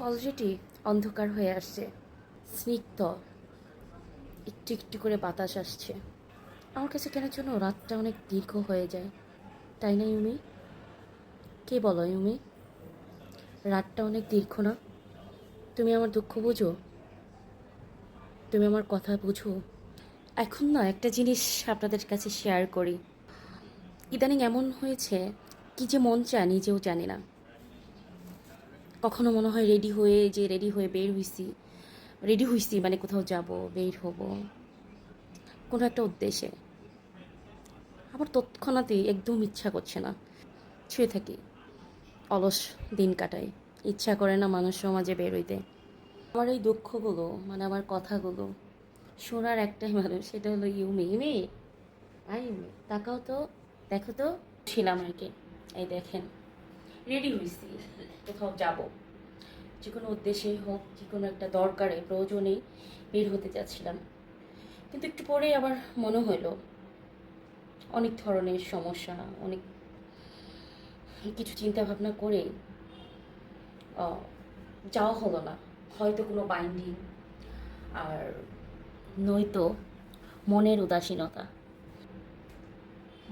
Already অন্ধকার হয়ে আসছে। স্নিগ্ধ। একটু একটু করে বাতাস আসছে। আমার কাছে কেন জন্য রাতটা অনেক দীর্ঘ হয়ে যায়। তাই না, ইউমি? কে বলো, ইউমি? রাতটা অনেক দীর্ঘ না? তুমি আমার দুঃখ বুঝো? তুমি আমার কথা বুঝো? এখন না, একটা জিনিস আপনাদের কাছে শেয়ার করি। ইদানিং এমন হয়েছে, কি যে মন চায় নিজেও জানি না। কখনো মনে হয় রেডি হয়ে যে রেডি হয়ে বের হইছি। রেডি হইছি মানে কোথাও যাব, বের হব। কোনো একটা উদ্দেশ্যে। আবার তৎক্ষণাৎই একদম ইচ্ছা করছে না। ছুঁয়ে থাকি। অলস দিন কাটাই। ইচ্ছা করে না মানুষ সমাজে বের হইতে। আমার এই দুঃখগুলো মানে আমার কথাগুলো, শোনার একটাই মানুষ, সেটা হলো ইউমি ইউমি আই ইউমি তাকাও তো, দেখো তো। ছিলাম আর কি। এই দেখেন। রেডি হয়েছি কোথাও যাব। যে কোনো উদ্দেশ্যেই হোক, যে কোনো একটা দরকারে প্রয়োজনেই বের হতে যাচ্ছিলাম কিন্তু একটু পরে আবার মনে হলো, অনেক ধরনের সমস্যা, অনেক কিছু চিন্তা ভাবনা করে যাওয়া হলো না। হয়তো কোনো বাইন্ডিং আর নয়তো মনের উদাসীনতা।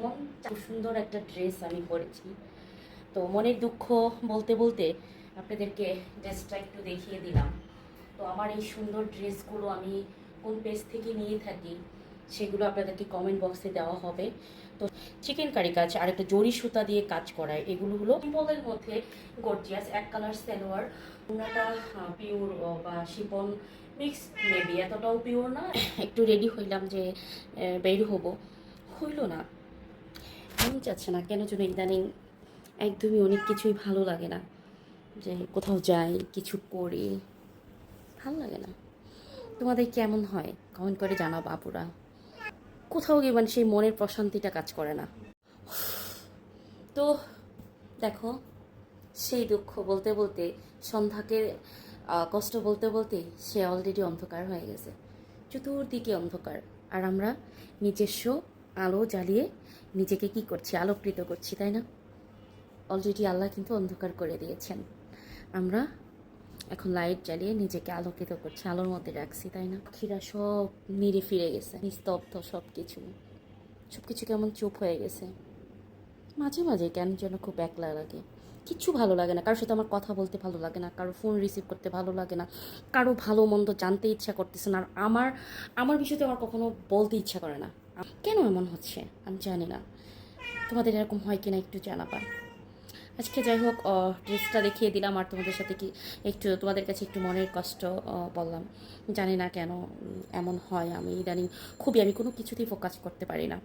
মন সুন্দর একটা ড্রেস আমি পরেছি। তো মনের দুঃখ বলতে বলতে আপনাদেরকে ড্রেসটা একটু দেখিয়ে দিলাম। তো আমার এই সুন্দর ড্রেসগুলো আমি কোন পেজ থেকে নিয়ে থাকি সেগুলো আপনাদেরকে কমেন্ট বক্সে দেওয়া হবে। তো চিকেন কারি কাজ আর একটা জরি সুতা দিয়ে কাজ করায় এগুলো হলো সিম্পলের মধ্যে গর্জিয়াস এক কালার সালোয়ার ওনাটা পিওর বা শিপন মিক্স মেবি এতটাও পিওর না, একটু রেডি হইলাম যে বের হব। হইল না। মন চাচ্ছে না কেন যেন ইদানিং একদমই অনেক কিছুই ভালো লাগে না। যে কোথাও যাই, কিছু করি, ভালো লাগে না। তোমাদের কেমন হয়? কমেন্ট করে জানা আপুরা। কোথাও গিয়ে মানে সেই মনের প্রশান্তিটা কাজ করে না। তো দেখো, সেই দুঃখ বলতে বলতে, সন্ধ্যাকে কষ্ট বলতে বলতে সে অলরেডি অন্ধকার হয়ে গেছে। চতুর্দিকে অন্ধকার। আর আমরা নিজস্ব আলো জ্বালিয়ে নিজেকে কি করছি? আলোকৃত করছি, তাই না? অলরেডি আল্লাহ কিন্তু অন্ধকার করে দিয়েছেন। আমরা এখন লাইট জ্বালিয়ে নিজেকে আলোকিত করছি, আলোর মধ্যে রাখছি, তাই না? পাখিরা সব নিরে ফিরে গেছে, নিস্তব্ধ সব কিছু সব কিছু কেমন চুপ হয়ে গেছে। মাঝে মাঝে কেন যেন খুব একলা লাগে। কিচ্ছু ভালো লাগে না, কারোর সাথে আমার কথা বলতে ভালো লাগে না কারও ফোন রিসিভ করতে ভালো লাগে না, কারও ভালো মন্দ জানতে ইচ্ছা করতেছে না, আর আমার আমার বিষয়তে আমার কখনো বলতে ইচ্ছা করে না। কেন এমন হচ্ছে? আমি জানি না। তোমাদের এরকম হয় কিনা একটু জানাবা। আজকে যাই হোক ড্রেসটা দেখিয়ে দিলাম আর তোমাদের সাথে কি একটু, তোমাদের কাছে একটু মনের কষ্ট বললাম। জানি না কেন এমন হয়, আমি ইদানিং খুবই, আমি কোনো কিছুতেই ফোকাস করতে পারি না।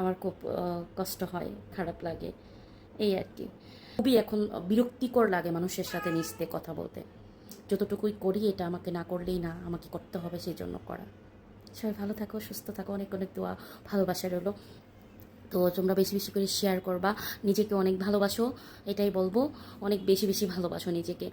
আমার খুব কষ্ট হয়, খারাপ লাগে, এই আর কি। খুবই এখন বিরক্তিকর লাগে মানুষের সাথে মিশতে, কথা বলতে। যতটুকুই করি, এটা আমাকে না করলেই না, আমাকে করতে হবে সেই জন্য করা। সবাই ভালো থাকো, সুস্থ থাকো, অনেক অনেক দোয়া, ভালোবাসা রইল। তো তোমরা বেশি বেশি করে শেয়ার করবা। নিজেকে অনেক ভালোবাসো, এটাই বলব। অনেক বেশি বেশি ভালোবাসো নিজেকে।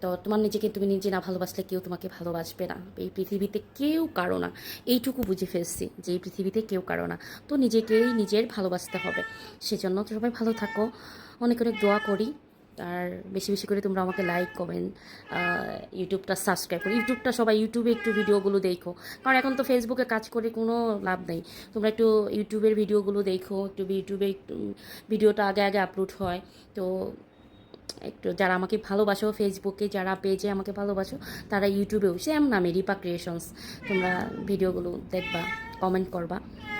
তো তোমার নিজেকে তুমি নিজে না ভালোবাসলে কেউ তোমাকে ভালোবাসবে না। এই পৃথিবীতে কেউ কারও না। এইটুকু বুঝে ফেলছি যে এই পৃথিবীতে কেউ কারও না। তো নিজেকেই নিজের ভালোবাসতে হবে। সেজন্য সবাই ভালো থাকো। অনেক অনেক দোয়া করি। আর বেশি বেশি করে তোমরা আমাকে লাইক কমেন্ট ইউটিউবটা সাবস্ক্রাইব করো। ইউটিউবটা সবাই ইউটিউবে একটু ভিডিওগুলো দেখো। কারণ এখন তো ফেসবুকে কাজ করে কোনো লাভ নেই। তোমরা একটু ইউটিউবের ভিডিওগুলো দেখো, একটু ইউটিউবে একটু ভিডিওটা আগে আগে আপলোড হয়। তো একটু যারা আমাকে ভালোবাসো ফেসবুকে যারা পেজে আমাকে ভালোবাসো, তারা ইউটিউবেও সেম নামে রিপা ক্রিয়েশনস তোমরা ভিডিওগুলো দেখবা। কমেন্ট করবা।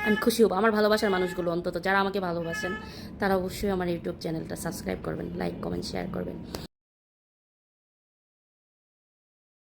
আমি খুশি হব। আমার ভালোবাসার মানুষগুলো অন্তত যারা আমাকে ভালোবাসেন, তারা অবশ্যই আমার ইউটিউব চ্যানেলটা সাবস্ক্রাইব করবেন, লাইক, কমেন্ট, শেয়ার করবেন।